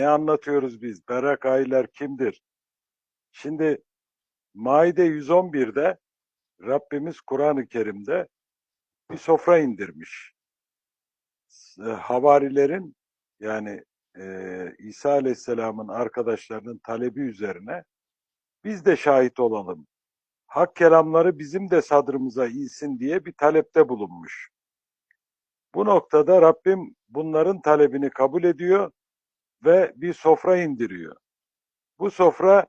Ne anlatıyoruz biz? Berak aileler kimdir? Şimdi Maide 111'de Rabbimiz Kur'an-ı Kerim'de bir sofra indirmiş. E, Havarilerin yani e, İsa Aleyhisselam'ın arkadaşlarının talebi üzerine biz de şahit olalım. Hak kelamları bizim de sadrımıza insin diye bir talepte bulunmuş. Bu noktada Rabbim bunların talebini kabul ediyor ve bir sofra indiriyor. Bu sofra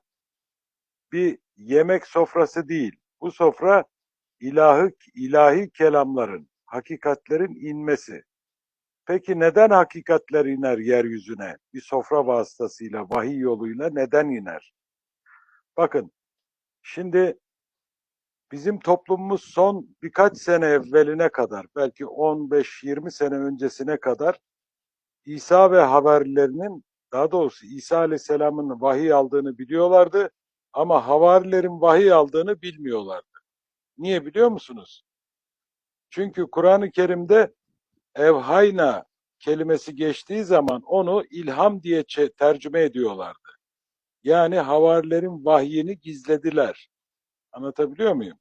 bir yemek sofrası değil. Bu sofra ilahı, ilahi kelamların, hakikatlerin inmesi. Peki neden hakikatler iner yeryüzüne? Bir sofra vasıtasıyla, vahiy yoluyla neden iner? Bakın, şimdi bizim toplumumuz son birkaç sene evveline kadar, belki 15-20 sene öncesine kadar İsa ve havarilerinin, daha doğrusu İsa Aleyhisselam'ın vahiy aldığını biliyorlardı ama havarilerin vahiy aldığını bilmiyorlardı. Niye biliyor musunuz? Çünkü Kur'an-ı Kerim'de evhayna kelimesi geçtiği zaman onu ilham diye tercüme ediyorlardı. Yani havarilerin vahyini gizlediler. Anlatabiliyor muyum?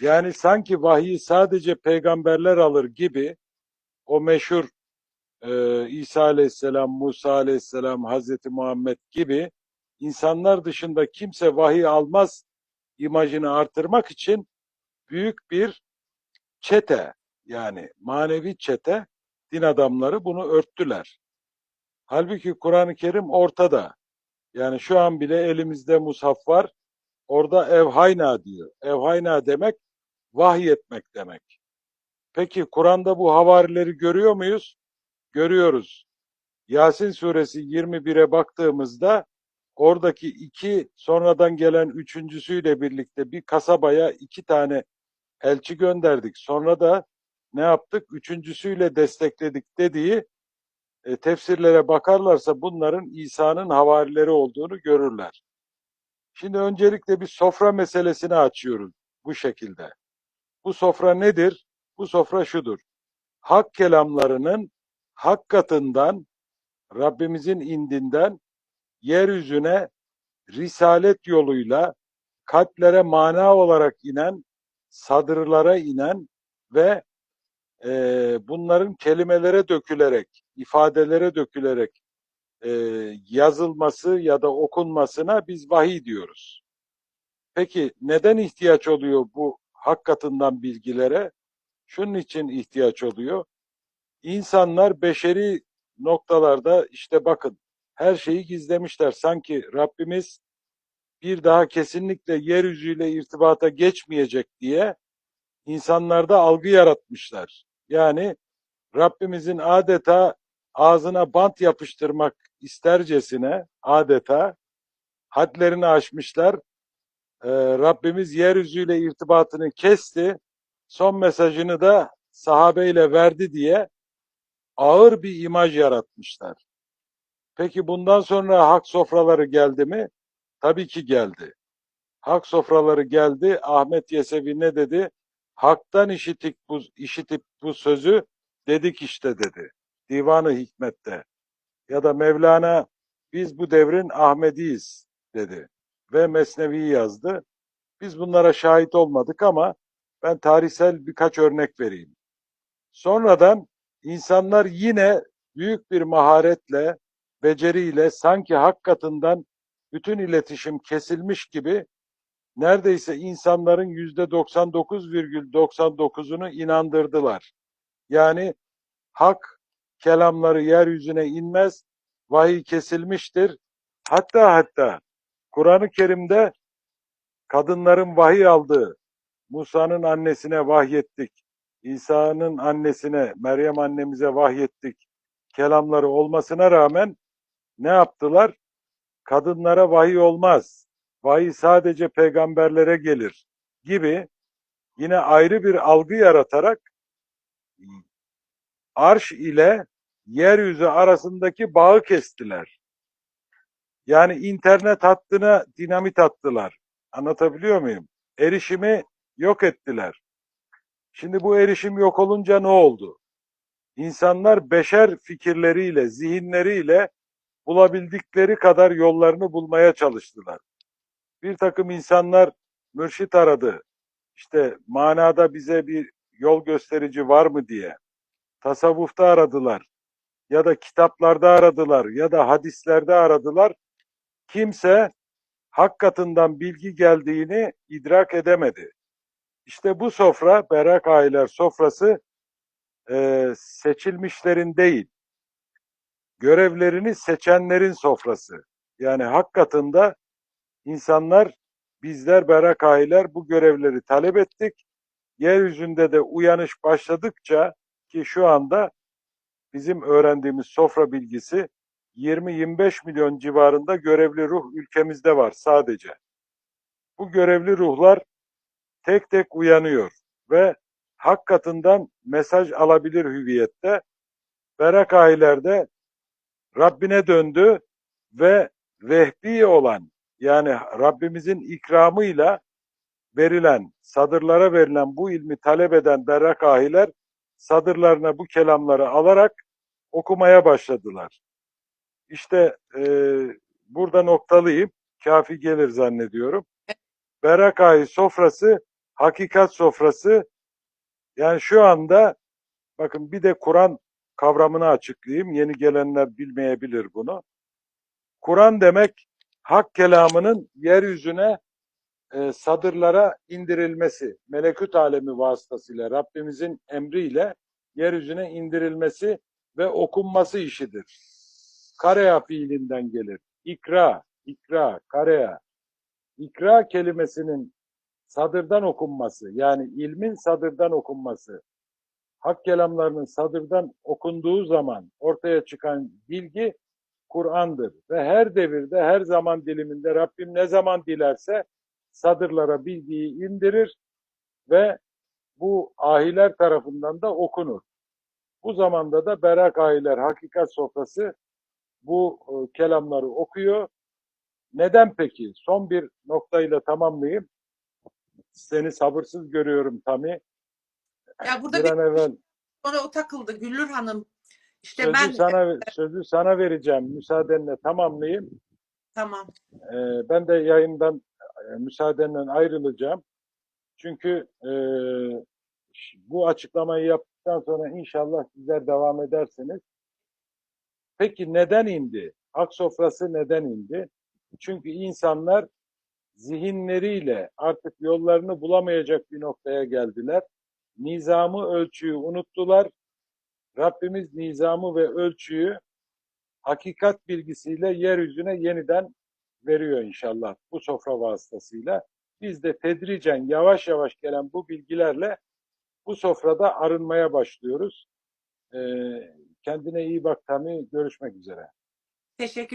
Yani sanki vahiyi sadece peygamberler alır gibi o meşhur e, İsa Aleyhisselam, Musa Aleyhisselam, Hazreti Muhammed gibi insanlar dışında kimse vahiy almaz imajını artırmak için büyük bir çete yani manevi çete din adamları bunu örttüler. Halbuki Kur'an-ı Kerim ortada. Yani şu an bile elimizde mushaf var. Orada evhayna diyor. Evhayna demek vahiy etmek demek. Peki Kur'an'da bu havarileri görüyor muyuz? Görüyoruz. Yasin suresi 21'e baktığımızda oradaki iki sonradan gelen üçüncüsüyle birlikte bir kasabaya iki tane elçi gönderdik. Sonra da ne yaptık? Üçüncüsüyle destekledik dediği e, tefsirlere bakarlarsa bunların İsa'nın havarileri olduğunu görürler. Şimdi öncelikle bir sofra meselesini açıyoruz bu şekilde. Bu sofra nedir? Bu sofra şudur. Hak kelamlarının hak katından Rabbimizin indinden yeryüzüne risalet yoluyla kalplere mana olarak inen, sadırlara inen ve e, bunların kelimelere dökülerek, ifadelere dökülerek e, yazılması ya da okunmasına biz vahiy diyoruz. Peki neden ihtiyaç oluyor bu hak katından bilgilere? Şunun için ihtiyaç oluyor. İnsanlar beşeri noktalarda işte bakın her şeyi gizlemişler. Sanki Rabbimiz bir daha kesinlikle yeryüzüyle irtibata geçmeyecek diye insanlarda algı yaratmışlar. Yani Rabbimizin adeta ağzına bant yapıştırmak istercesine adeta hadlerini aşmışlar. Ee, Rabbimiz yeryüzüyle irtibatını kesti. Son mesajını da sahabeyle verdi diye ağır bir imaj yaratmışlar. Peki bundan sonra hak sofraları geldi mi? Tabii ki geldi. Hak sofraları geldi. Ahmet Yesevi ne dedi? Hak'tan işitip bu, işitip bu sözü dedik işte dedi. Divanı Hikmet'te. Ya da Mevlana biz bu devrin Ahmediyiz dedi. Ve Mesnevi'yi yazdı. Biz bunlara şahit olmadık ama ben tarihsel birkaç örnek vereyim. Sonradan insanlar yine büyük bir maharetle, beceriyle sanki hak katından bütün iletişim kesilmiş gibi neredeyse insanların yüzde 99,99'unu inandırdılar. Yani hak kelamları yeryüzüne inmez, vahiy kesilmiştir. Hatta hatta Kur'an-ı Kerim'de kadınların vahiy aldığı, Musa'nın annesine vahyettik, İsa'nın annesine, Meryem annemize vahyettik kelamları olmasına rağmen ne yaptılar? Kadınlara vahiy olmaz vahiy sadece peygamberlere gelir gibi yine ayrı bir algı yaratarak arş ile yeryüzü arasındaki bağı kestiler. Yani internet hattına dinamit attılar. Anlatabiliyor muyum? Erişimi yok ettiler. Şimdi bu erişim yok olunca ne oldu? İnsanlar beşer fikirleriyle, zihinleriyle bulabildikleri kadar yollarını bulmaya çalıştılar. Bir takım insanlar mürşit aradı. İşte manada bize bir yol gösterici var mı diye. Tasavvufta aradılar. Ya da kitaplarda aradılar. Ya da hadislerde aradılar. Kimse hak katından bilgi geldiğini idrak edemedi. İşte bu sofra, Berak Aileler sofrası e, seçilmişlerin değil, görevlerini seçenlerin sofrası. Yani hak katında insanlar, bizler Berak Aileler bu görevleri talep ettik. Yeryüzünde de uyanış başladıkça ki şu anda bizim öğrendiğimiz sofra bilgisi 20-25 milyon civarında görevli ruh ülkemizde var sadece. Bu görevli ruhlar tek tek uyanıyor ve hak katından mesaj alabilir hüviyette. Berak ailelerde Rabbine döndü ve rehbi olan yani Rabbimizin ikramıyla verilen, sadırlara verilen bu ilmi talep eden berrak ahiler sadırlarına bu kelamları alarak okumaya başladılar. İşte e, burada noktalıyım. Kafi gelir zannediyorum. Berrak ahi sofrası, hakikat sofrası. Yani şu anda bakın bir de Kur'an kavramını açıklayayım. Yeni gelenler bilmeyebilir bunu. Kur'an demek hak kelamının yeryüzüne e, sadırlara indirilmesi, melekut alemi vasıtasıyla Rabbimizin emriyle yeryüzüne indirilmesi ve okunması işidir. Karea fiilinden gelir. İkra, ikra, karea. İkra kelimesinin sadırdan okunması, yani ilmin sadırdan okunması, hak kelamlarının sadırdan okunduğu zaman ortaya çıkan bilgi Kur'an'dır. Ve her devirde, her zaman diliminde Rabbim ne zaman dilerse sadırlara bilgiyi indirir ve bu ahiler tarafından da okunur. Bu zamanda da Berak ahiler hakikat sofrası bu e, kelamları okuyor. Neden peki? Son bir noktayla tamamlayayım. Seni sabırsız görüyorum Tami. Ya burada Bir bir evvel sonra o takıldı Güllür Hanım. İşte sözü ben sana sözü sana vereceğim. Müsaadenle tamamlayayım. tamam. Ee, ben de yayından e, müsaadenle ayrılacağım. Çünkü e, bu açıklamayı yaptıktan sonra inşallah sizler devam edersiniz. Peki neden indi? Hak sofrası neden indi? Çünkü insanlar zihinleriyle artık yollarını bulamayacak bir noktaya geldiler. Nizamı, ölçüyü unuttular. Rabbimiz nizamı ve ölçüyü hakikat bilgisiyle yeryüzüne yeniden veriyor inşallah bu sofra vasıtasıyla. Biz de tedricen yavaş yavaş gelen bu bilgilerle bu sofrada arınmaya başlıyoruz. Ee, kendine iyi bak Tami. Görüşmek üzere. Teşekkür